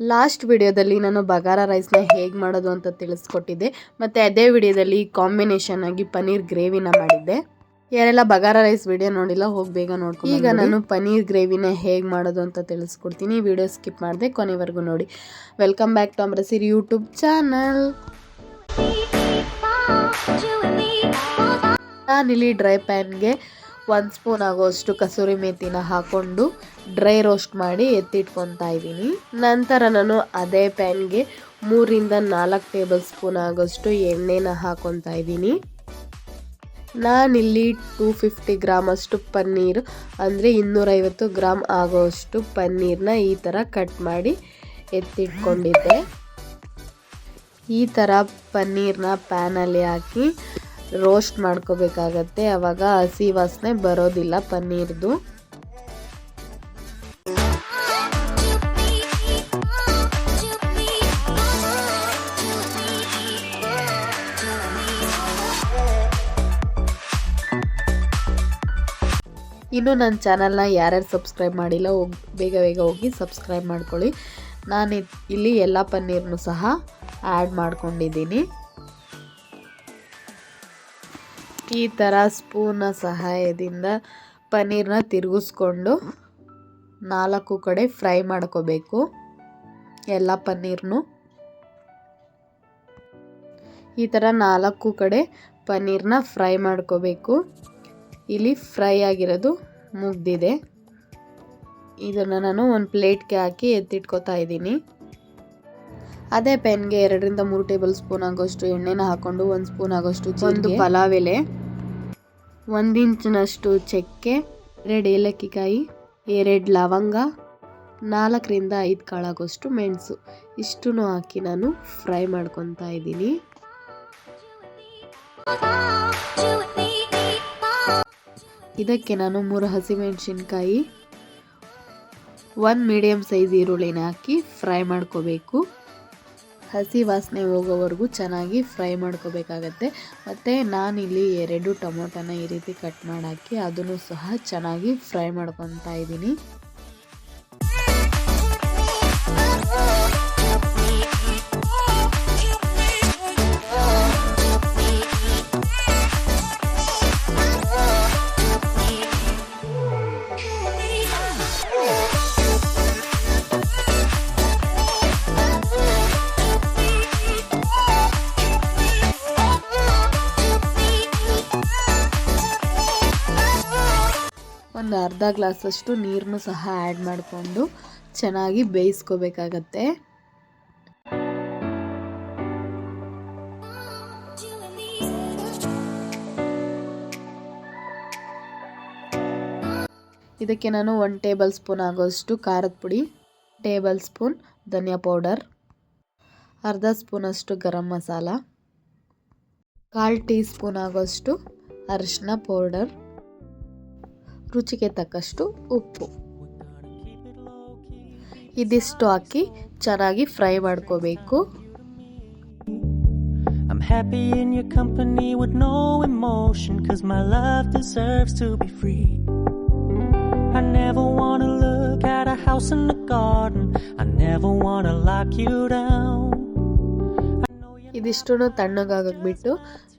Last ವಿಡಿಯೋದಲ್ಲಿ ನಾನು ಬಗಾರ ರೈಸ್ನ ಹೇಗೆ ಮಾಡೋದು ಅಂತ ತಿಳಿಸ್ಕೊಟ್ಟಿದ್ದೆ. ಮತ್ತು ಅದೇ ವಿಡಿಯೋದಲ್ಲಿ ಕಾಂಬಿನೇಷನ್ ಆಗಿ ಪನ್ನೀರ್ ಗ್ರೇವಿನ ಮಾಡಿದ್ದೆ. ಯಾರೆಲ್ಲ ಬಗಾರ ರೈಸ್ ವಿಡಿಯೋ ನೋಡಿಲ್ಲ ಹೋಗಿ ಬೇಗ ನೋಡ್ಕೊ ಈಗ ನಾನು ಪನ್ನೀರ್ ಗ್ರೇವಿನ ಹೇಗೆ ಮಾಡೋದು ಅಂತ ತಿಳಿಸ್ಕೊಡ್ತೀನಿ. ವಿಡಿಯೋ ಸ್ಕಿಪ್ ಮಾಡಿದೆ ಕೊನೆವರೆಗೂ ನೋಡಿ. Welcome back to Amrasir YouTube channel ನಾನಿಲ್ಲಿ ಡ್ರೈ ಪ್ಯಾನ್ಗೆ ಒಂದು ಸ್ಪೂನ್ ಆಗೋಷ್ಟು ಕಸೂರಿ ಮೇಥಿನ ಹಾಕೊಂಡು ಡ್ರೈ ರೋಸ್ಟ್ ಮಾಡಿ ಎತ್ತಿಟ್ಕೊತಾ ಇದ್ದೀನಿ. ನಂತರ ನಾನು ಅದೇ ಪ್ಯಾನ್ಗೆ ಮೂರಿಂದ ನಾಲ್ಕು ಟೇಬಲ್ ಸ್ಪೂನ್ ಆಗೋಷ್ಟು ಎಣ್ಣೆನ ಹಾಕೊತಾ ಇದ್ದೀನಿ. ನಾನಿಲ್ಲಿ ಟೂ ಫಿಫ್ಟಿ ಗ್ರಾಮ್ ಅಷ್ಟು ಪನ್ನೀರ್, ಅಂದರೆ ಇನ್ನೂರೈವತ್ತು ಗ್ರಾಮ್ ಆಗೋಷ್ಟು ಪನ್ನೀರ್ನ ಈ ಥರ ಕಟ್ ಮಾಡಿ ಎತ್ತಿಟ್ಕೊಂಡಿದ್ದೆ. ಈ ಥರ ಪನ್ನೀರ್ನ ಪ್ಯಾನಲ್ಲಿ ಹಾಕಿ ರೋಸ್ಟ್ ಮಾಡ್ಕೋಬೇಕಾಗತ್ತೆ. ಆವಾಗ ಹಸಿ ವಾಸನೆ ಬರೋದಿಲ್ಲ ಪನ್ನೀರ್ದು. ಇನ್ನು ನನ್ನ ಚಾನಲ್ನ ಯಾರ್ಯಾರು ಸಬ್ಸ್ಕ್ರೈಬ್ ಮಾಡಿಲ್ಲ, ಹೋಗಿ ಬೇಗ ಬೇಗ ಹೋಗಿ ಸಬ್ಸ್ಕ್ರೈಬ್ ಮಾಡ್ಕೊಳ್ಳಿ. ನಾನು ಇಲ್ಲಿ ಎಲ್ಲ ಪನ್ನೀರ್ನು ಸಹ ಆ್ಯಡ್ ಮಾಡ್ಕೊಂಡಿದ್ದೀನಿ. ಈ ಥರ ಸ್ಪೂನ ಸಹಾಯದಿಂದ ಪನ್ನೀರನ್ನ ತಿರುಗಿಸ್ಕೊಂಡು ನಾಲ್ಕು ಕಡೆ ಫ್ರೈ ಮಾಡ್ಕೋಬೇಕು. ಎಲ್ಲ ಪನ್ನೀರ್ನು. ಈ ಥರ ನಾಲ್ಕು ಕಡೆ ಪನ್ನೀರ್ನ ಫ್ರೈ ಮಾಡ್ಕೋಬೇಕು. ಇಲ್ಲಿ ಫ್ರೈ ಆಗಿರೋದು ಮುಗ್ದಿದೆ. ಇದನ್ನು ನಾನು ಒಂದು ಪ್ಲೇಟ್ಗೆ ಹಾಕಿ ಎತ್ತಿಟ್ಕೋತಾ ಇದ್ದೀನಿ. ಅದೇ ಪೆನ್ಗೆ ಎರಡರಿಂದ ಮೂರು ಟೇಬಲ್ ಸ್ಪೂನ್ ಆಗೋಷ್ಟು ಎಣ್ಣೆನ ಹಾಕೊಂಡು ಒಂದು ಸ್ಪೂನ್ ಆಗೋಷ್ಟು ಒಂದು ಪಲಾವ್ ಎಲೆ ಒಂದು ಇಂಚಿನಷ್ಟು ಚಕ್ಕೆ ಎರಡು ಏಲಕ್ಕಿಕಾಯಿ ಎರಡು ಲವಂಗ ನಾಲ್ಕರಿಂದ ಐದು ಕಾಳಾಗೋಷ್ಟು ಮೆಣಸು. ಇಷ್ಟೂ ಹಾಕಿ ನಾನು ಫ್ರೈ ಮಾಡ್ಕೊತಾ ಇದ್ದೀನಿ. ಇದಕ್ಕೆ ನಾನು ಮೂರು ಹಸಿಮೆಣಸಿನ್ಕಾಯಿ ಒಂದು ಮೀಡಿಯಮ್ ಸೈಜ್ ಈರುಳ್ಳಿನ ಹಾಕಿ ಫ್ರೈ ಮಾಡ್ಕೋಬೇಕು. ಹಸಿ ವಾಸನೆ ಹೋಗೋವರೆಗೂ ಚೆನ್ನಾಗಿ ಫ್ರೈ ಮಾಡ್ಕೋಬೇಕಾಗತ್ತೆ. ಮತ್ತು ನಾನಿಲ್ಲಿ ಎರಡು ಟೊಮೊಟೊನ ಈ ರೀತಿ ಕಟ್ ಮಾಡಾಕಿ ಅದನ್ನು ಸಹ ಚೆನ್ನಾಗಿ ಫ್ರೈ ಮಾಡ್ಕೊತಾ ಇದ್ದೀನಿ. ಅರ್ಧ ಗ್ಲಾಸಷ್ಟು ನೀರನ್ನು ಸಹ ಆ್ಯಡ್ ಮಾಡಿಕೊಂಡು ಚೆನ್ನಾಗಿ ಬೇಯಿಸ್ಕೋಬೇಕಾಗತ್ತೆ. ಇದಕ್ಕೆ ನಾನು ಒನ್ ಟೇಬಲ್ ಸ್ಪೂನ್ ಆಗೋಷ್ಟು ಖಾರದ ಪುಡಿ, ಟೇಬಲ್ ಸ್ಪೂನ್ ಧನಿಯಾ ಪೌಡರ್, ಅರ್ಧ ಸ್ಪೂನಷ್ಟು ಗರಂ ಮಸಾಲ, ಕಾಲು ಟೀ ಸ್ಪೂನ್ ಆಗೋಷ್ಟು ಅರಿಶಿನ ಪೌಡರ್ ರುಚಿಗೆ ತಕ್ಕಷ್ಟು ಉಪ್ಪು ಇದಿಷ್ಟು ಹಾಕಿ ಚೆನ್ನಾಗಿ ಫ್ರೈ ಮಾಡ್ಕೋಬೇಕು I'm happy in your company with no emotion Cause my love deserves to be free I never wanna look at a house in the garden I never wanna lock you down ಇದಿಷ್ಟು ತಣ್ಣಗಾಗಕ್ಕೆ ಬಿಟ್ಟು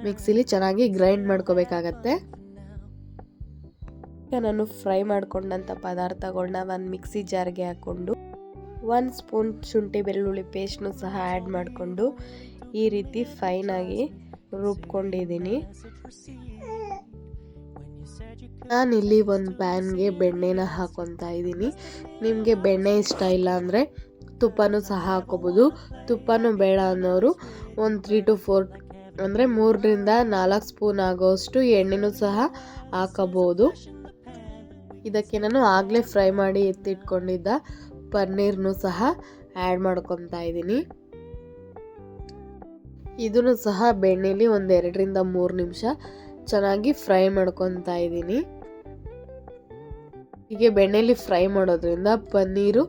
ಮಿಕ್ಸಿಲಿ ಚೆನ್ನಾಗಿ grind ಮಾಡ್ಕೋಬೇಕಾಗತ್ತೆ ನಾನು fry ಮಾಡ್ಕೊಂಡಂಥ ಪದಾರ್ಥಗಳನ್ನ ಒಂದು mixie ಜಾರ್ಗೆ ಹಾಕ್ಕೊಂಡು ಒಂದು ಸ್ಪೂನ್ ಶುಂಠಿ ಬೆಳ್ಳುಳ್ಳಿ ಪೇಸ್ಟ್ನು ಸಹ ಆ್ಯಡ್ ಮಾಡಿಕೊಂಡು ಈ ರೀತಿ ಫೈನಾಗಿ ರುಬ್ಕೊಂಡಿದ್ದೀನಿ. ನಾನಿಲ್ಲಿ ಒಂದು ಪ್ಯಾನ್ಗೆ ಬೆಣ್ಣೆನ ಹಾಕೊತಾ ಇದ್ದೀನಿ. ನಿಮಗೆ ಬೆಣ್ಣೆ ಇಷ್ಟ ಇಲ್ಲ ಅಂದರೆ ತುಪ್ಪನೂ ಸಹ ಹಾಕೋಬೋದು. ತುಪ್ಪನೂ ಬೇಡ ಅನ್ನೋರು ಒಂದು ತ್ರೀ ಟು ಫೋರ್ ಅಂದರೆ ಮೂರರಿಂದ ನಾಲ್ಕು ಸ್ಪೂನ್ ಆಗೋಷ್ಟು ಎಣ್ಣೆನೂ ಸಹ ಹಾಕಬಹುದು ಇದಕ್ಕೆ ನಾನು ಆಗಲೇ ಫ್ರೈ ಮಾಡಿ ಎತ್ತಿಟ್ಕೊಂಡಿದ್ದ ಪನ್ನೀರ್ನು ಸಹ ಆ್ಯಡ್ ಮಾಡ್ಕೊತಾ ಇದ್ದೀನಿ. ಇದನ್ನು ಸಹ ಬೆಣ್ಣೆಲಿ ಒಂದು ಎರಡರಿಂದ ಮೂರು ನಿಮಿಷ ಚೆನ್ನಾಗಿ ಫ್ರೈ ಮಾಡ್ಕೊತಾ ಇದ್ದೀನಿ. ಹೀಗೆ ಬೆಣ್ಣೆಲಿ ಫ್ರೈ ಮಾಡೋದ್ರಿಂದ ಪನ್ನೀರು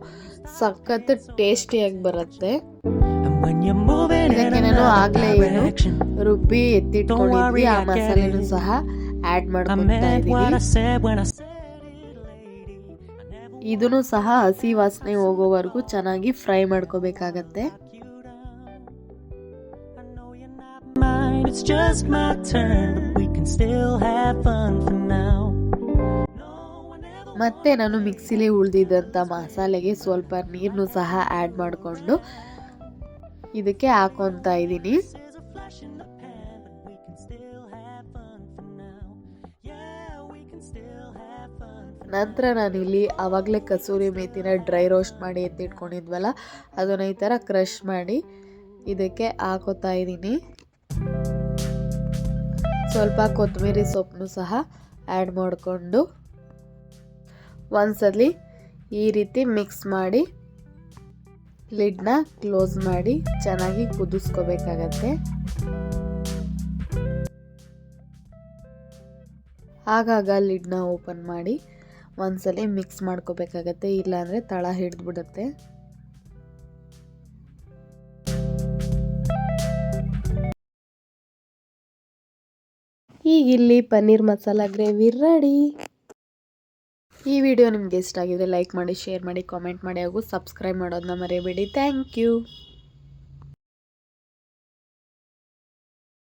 ಸಖತ್ ಟೇಸ್ಟಿಯಾಗಿ ಬರುತ್ತೆ. ಇದಕ್ಕೆ ನಾನು ಆಗಲೇ ಏನು ರುಬ್ಬಿ ಎತ್ತಿಟ್ಕೊಂಡಿದ್ವಿ ಆ ಮಸಾಲೆನೂ ಸಹ ಆ್ಯಡ್ ಮಾಡ್ಕೊತಾ ಇದ್ದೀನಿ. ಇದನ್ನು ಸಹ ಹಸಿ ವಾಸನೆ ಹೋಗೋವರೆಗೂ ಚೆನ್ನಾಗಿ ಫ್ರೈ ಮಾಡ್ಕೋಬೇಕಾಗತ್ತೆ. ಮತ್ತೆ ನಾನು ಮಿಕ್ಸಿಲಿ ಉಳಿದಿದ್ದಂಥ ಮಸಾಲೆಗೆ ಸ್ವಲ್ಪ ನೀರನ್ನು ಸಹ ಆ್ಯಡ್ ಮಾಡಿಕೊಂಡು ಇದಕ್ಕೆ ಹಾಕೊತಾ ಇದ್ದೀನಿ. ನಂತರ ನಾನಿಲ್ಲಿ ಆವಾಗಲೇ ಕಸೂರಿ ಮೇಥಿನ ಡ್ರೈ ರೋಸ್ಟ್ ಮಾಡಿ ಎತ್ತಿಟ್ಕೊಂಡಿದ್ವಲ್ಲ, ಅದನ್ನು ಈ ಥರ ಕ್ರಷ್ ಮಾಡಿ ಇದಕ್ಕೆ ಹಾಕೋತಾ ಇದ್ದೀನಿ. ಸ್ವಲ್ಪ ಕೊತ್ತಂಬರಿ ಸೊಪ್ಪನ್ನು ಸಹ ಆ್ಯಡ್ ಮಾಡಿಕೊಂಡು ಒಂದ್ಸಲಿ ಈ ರೀತಿ ಮಿಕ್ಸ್ ಮಾಡಿ ಲಿಡ್ನ ಕ್ಲೋಸ್ ಮಾಡಿ ಚೆನ್ನಾಗಿ ಕುದಿಸ್ಕೋಬೇಕಾಗತ್ತೆ. ಆಗಾಗ ಲಿಡ್ನ ಓಪನ್ ಮಾಡಿ ಒಂದ್ಸಲಿ ಮಿಕ್ಸ್ ಮಾಡ್ಕೋಬೇಕಾಗತ್ತೆ, ಇಲ್ಲಾಂದರೆ ತಳ ಹಿಡಿದ್ಬಿಡುತ್ತೆ. ಈಗ ಇಲ್ಲಿ ಪನ್ನೀರ್ ಮಸಾಲ ಗ್ರೇವಿ ರೆಡಿ ಈ ವಿಡಿಯೋ ನಿಮಗೆ ಇಷ್ಟ ಆಗಿದ್ರೆ ಲೈಕ್ ಮಾಡಿ ಶೇರ್ ಮಾಡಿ ಕಾಮೆಂಟ್ ಮಾಡಿ, ಹಾಗೂ ಸಬ್ಸ್ಕ್ರೈಬ್ ಮಾಡೋದನ್ನ ಮರೆಯಬೇಡಿ ಥ್ಯಾಂಕ್ ಯು